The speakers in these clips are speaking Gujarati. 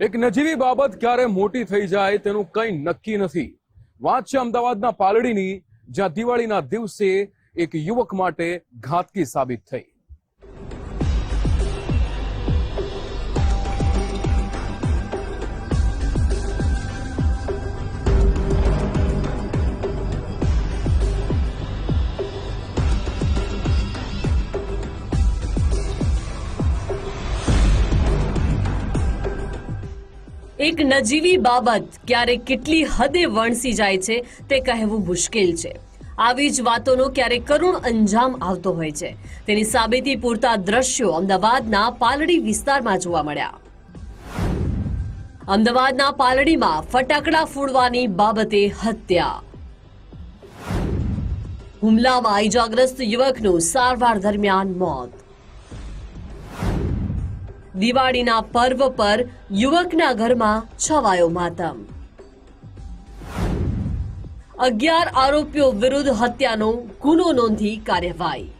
એક નજીવી બાબત ક્યારે મોટી થઈ જાય તેનું કંઈ નક્કી નથી. વાત છે અમદાવાદના પાલડીની, જ્યાં દિવાળીના દિવસે એક યુવક માટે ઘાતકી સાબિત થઈ. એક નજીવી બાબત ક્યારે કેટલી હદે વણસી જાય છે તે કહેવું મુશ્કેલ છે. આવી જ વાતોનો ક્યારેક કરુણ અંજામ આવતો હોય છે. તેની સાબિતી પૂરતા દ્રશ્યો અમદાવાદના પાલડી વિસ્તારમાં જોવા મળ્યા. અમદાવાદના પાલડીમાં ફટાકડા ફોડવાની બાબતે હત્યા. હુમલામાં ઇજાગ્રસ્ત યુવકનું સારવાર દરમિયાન મોત. દિવાળીના પર્વ પર યુવકના ઘરમાં છવાયો માતમ. અગિયાર આરોપીઓ વિરુદ્ધ હત્યાનો ગુનો નોંધી કાર્યવાહી.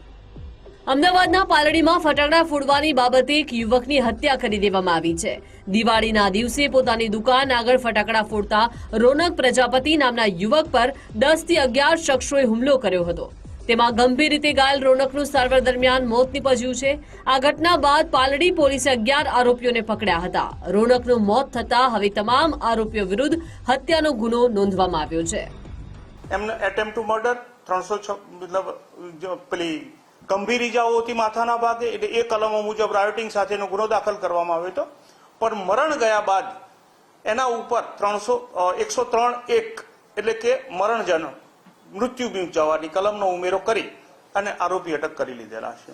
અમદાવાદના પાલડીમાં ફટાકડા ફોડવાની બાબતે એક યુવકની હત્યા કરી દેવામાં આવી છે. દિવાળીના દિવસે પોતાની દુકાન આગળ ફટાકડા ફોડતા રોનક પ્રજાપતિ નામના યુવક પર દસથી અગિયાર શખ્સોએ હુમલો કર્યો હતો. તેમાં ગંભીર રીતે ઘાયલ રોનકનું સારવાર દરમિયાન મોત નીપજ્યું છે. આ ઘટના બાદ પાલડી પોલીસે અગિયાર આરોપીઓને પકડ્યા હતા. રોનકનું મોત થતા હવે તમામ આરોપીઓ વિરુદ્ધ હત્યાનો ગુનો નોંધવામાં આવ્યો છે. એમનો એટેમ્પ ટુ મર્ડર ત્રણસો છ, મતલબ પેલી ગંભીર ઇજાઓ હતી માથાના ભાગે એટલે એ કલમો મુજબ રાયોટિંગ સાથેનો ગુનો દાખલ કરવામાં આવ્યો હતો. પણ મરણ ગયા બાદ એના ઉપર ત્રણસો એકસો ત્રણ એક એટલે કે મરણજન મૃત્યુ જવાની કલમનો ઉમેરો કરી અને આરોપી અટક કરી લીધેલા છે.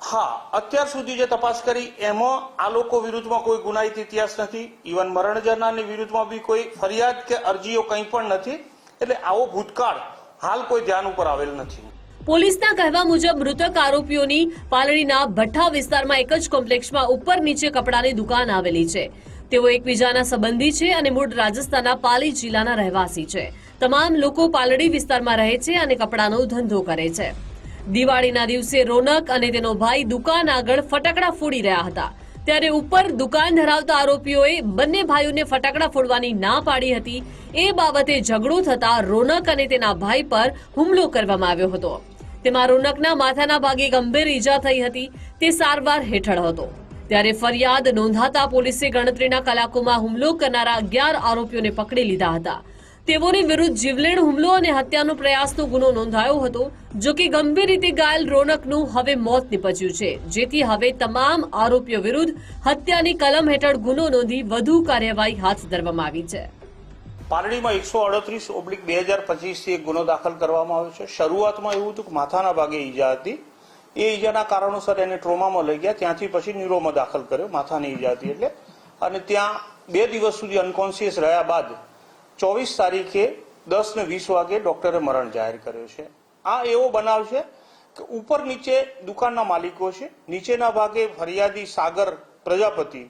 હા અત્યાર સુધી જે તપાસ કરી એમાં આ લોકો વિરુદ્ધમાં કોઈ ગુનાહિત ઇતિહાસ નથી. ઇવન મરણ જનારની વિરુદ્ધમાં બી કોઈ ફરિયાદ કે અરજીઓ કંઈ પણ નથી. એટલે આવો ભૂતકાળ હાલ કોઈ ધ્યાન ઉપર આવેલ નથી. પોલીસના કહેવા મુજબ મૃતક આરોપીઓની પાલડીના ભઠ્ઠા વિસ્તારમાં એક જ કોમ્પ્લેક્ષમાં ઉપર નીચે કપડાની દુકાન આવેલી છે. તેઓ એકબીજાના સંબંધી છે અને મૂળ રાજસ્થાનના પાલી જિલ્લાના રહેવાસી છે. તમામ લોકો પાલડી વિસ્તારમાં રહે છે અને કપડાનો ધંધો કરે છે. દિવાળીના દિવસે રોનક અને તેનો ભાઈ દુકાન આગળ ફટાકડા ફોડી રહ્યા હતા. ત્યારે ઉપર દુકાન ધરાવતા આરોપીઓએ બંને ભાઈઓને ફટાકડા ફોડવાની ના પાડી હતી. એ બાબતે ઝઘડો થતા રોનક અને તેના ભાઈ પર હુમલો કરવામાં આવ્યો હતો. તેમાં રોનકના માથાના ભાગે ગંભીર ઈજા થઈ હતી. તે સારવાર હેઠળ હતો. ત્યારે ફરિયાદ નોંધાતા પોલીસે ગણતરીના કલાકોમાં હુમલો કરનારા અગિયાર આરોપીઓને પકડી લીધા હતા. તેઓની વિરુદ્ધ જીવલેણ હુમલો અને હત્યાનો પ્રયાસનો ગુનો નોંધાયો હતો, જો કે ગંભીર રીતે ઘાયલ રોનકનું હવે મોત નીપજ્યું છે. જેથી હવે તમામ આરોપીઓ વિરુદ્ધ હત્યાની કલમ હેઠળ ગુનો નોંધી વધુ કાર્યવાહી હાથ ધરવામાં આવી છે. પાલડીમાં એકસો અડત્રીસ ઓબ્લિક બે હજાર પચીસથી એક ગુનો દાખલ કરવામાં આવ્યો છે. શરૂઆતમાં એવું હતું કે માથાના ભાગે ઈજા હતી. એ ઈજાના કારણોસર એને ટ્રોમામાં લઈ ગયા. ત્યાંથી પછી ન્યુરોમાં દાખલ કર્યો, માથાની ઈજા હતી એટલે. અને ત્યાં બે દિવસ સુધી અનકોન્શિયસ રહ્યા બાદ ચોવીસ તારીખે દસ ને વીસ વાગે ડોક્ટરે મરણ જાહેર કર્યો છે. આ એવો બનાવ છે કે ઉપર નીચે દુકાનના માલિકો છે. નીચેના ભાગે ફરિયાદી સાગર પ્રજાપતિ,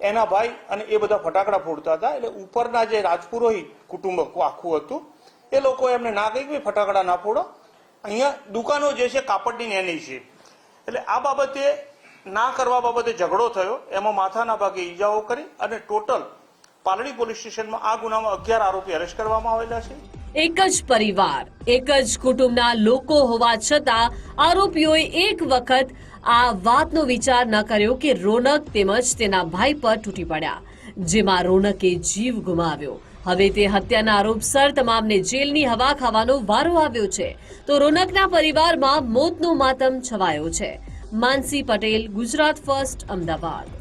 એના ભાઈ અને એ બધા ફટાકડા ફોડતા હતા. એટલે ઉપરના જે રાજપુરોહિત કુટુંબ આખું હતું, એ લોકો એમને ના કહી કે ફટાકડા ના ફોડો. અહીંયા દુકાનો જે છે કાપડની ને એની છે. એટલે આ બાબતે ના કરવા બાબતે ઝઘડો થયો. એમાં માથાના ભાગે ઈજાઓ કરી અને ટોટલ પાલડી પોલીસ સ્ટેશનમાં આ ગુનામાં અગિયાર આરોપી અરેસ્ટ કરવામાં આવેલા છે. એક જ પરિવાર, એક જ કુટુંબના લોકો હોવા છતાં આરોપીઓએ એક વખત આ વાતનો વિચાર ન કર્યો કે રોનક તેમજ તેના ભાઈ પર તૂટી પડ્યા, જેમાં રોનકે જીવ ગુમાવ્યો. હવે તે હત્યાના આરોપસર તમામને જેલની હવા ખાવાનો વારો આવ્યો છે. તો રોનકના પરિવારમાં મોતનો માતમ છવાયો છે. માનસી પટેલ, ગુજરાત ફર્સ્ટ, અમદાવાદ.